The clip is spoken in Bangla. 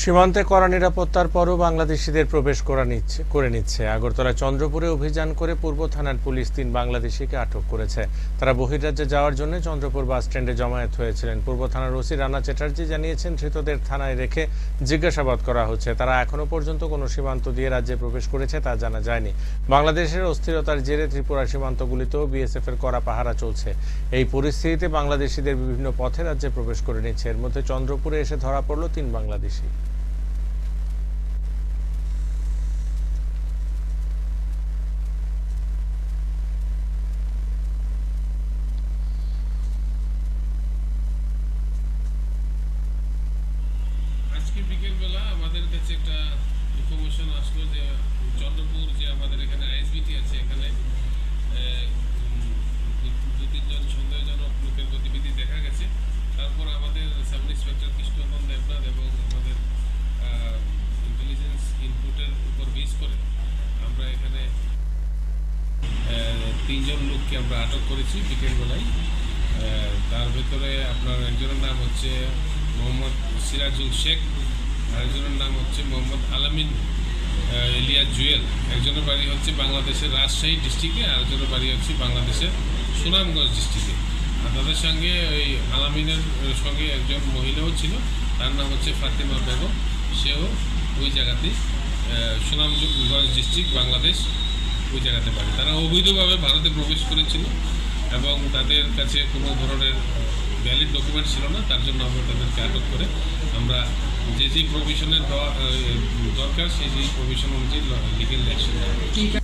সীমান্তে করা নিরাপত্তার পরও বাংলাদেশিদের প্রবেশ করা নিচ্ছে, করে নিচ্ছে। আগরতলা চন্দ্রপুরে অভিযান করে পূর্ব থানার পুলিশ তিন বাংলাদেশিকে আটক করেছে। তারা বহির্রাজ্যে যাওয়ার জন্য চন্দ্রপুর বাস স্ট্যান্ডে জমায়েত হয়েছিলেন। পূর্ব থানার ওসি রানা চ্যাটার্জি জানিয়েছেন, ধৃতদের থানায় রেখে জিজ্ঞাসাবাদ করা হচ্ছে। তারা এখনও পর্যন্ত কোনো সীমান্ত দিয়ে রাজ্যে প্রবেশ করেছে তা জানা যায়নি। বাংলাদেশের অস্থিরতার জেরে ত্রিপুরা সীমান্তগুলিতেও বিএসএফ এর কড়া পাহারা চলছে। এই পরিস্থিতিতে বাংলাদেশিদের বিভিন্ন পথে রাজ্যে প্রবেশ করে নিচ্ছে। এর মধ্যে চন্দ্রপুরে এসে ধরা পড়ল তিন বাংলাদেশি। আজকে বিকেলবেলা আমাদের কাছে একটা ইনফরমেশন আসলো যে চন্দ্রপুর যে আমাদের এখানে আইএসবিটি আছে, এখানে দু- তিনজন সন্দেহজনক লোকের গতিবিধি দেখা গেছে। তারপর আমাদের সাব ইন্সপেক্টর কৃষ্ণনন্দ দেবনাথ এবং আমাদের ইন্টেলিজেন্স ইনপুটের উপর বেস করে আমরা এখানে তিনজন লোককে আমরা আটক করেছি বিকেলবেলায়। তার ভেতরে আপনার একজনের নাম হচ্ছে মোহাম্মদ সিরাজুল শেখ, আরেকজনের নাম হচ্ছে মোহাম্মদ আলামিন এলিয়া জুয়েল। একজনের বাড়ি হচ্ছে বাংলাদেশের রাজশাহী ডিস্ট্রিক্টে, আরেকজনের বাড়ি হচ্ছে বাংলাদেশের সুনামগঞ্জ ডিস্ট্রিক্টে। আর তাদের সঙ্গে ওই আলামিনের সঙ্গে একজন মহিলাও ছিল, তার নাম হচ্ছে ফাতেমা বেগম। সেও ওই জায়গাতেই সুনামগঞ্জ ডিস্ট্রিক্ট বাংলাদেশ ওই জায়গাতে পারে তারা অবৈধভাবে ভারতে প্রবেশ করেছিল। এবং তাদের কাছে কোনো ধরনের ভ্যালিড ডকুমেন্ট ছিল না, তার জন্য আমরা তাদেরকে আটক করে আমরা যে যে প্রভিশনের দরকার, সেই যে প্রভিশন অনুযায়ী লিগেল অ্যাকশন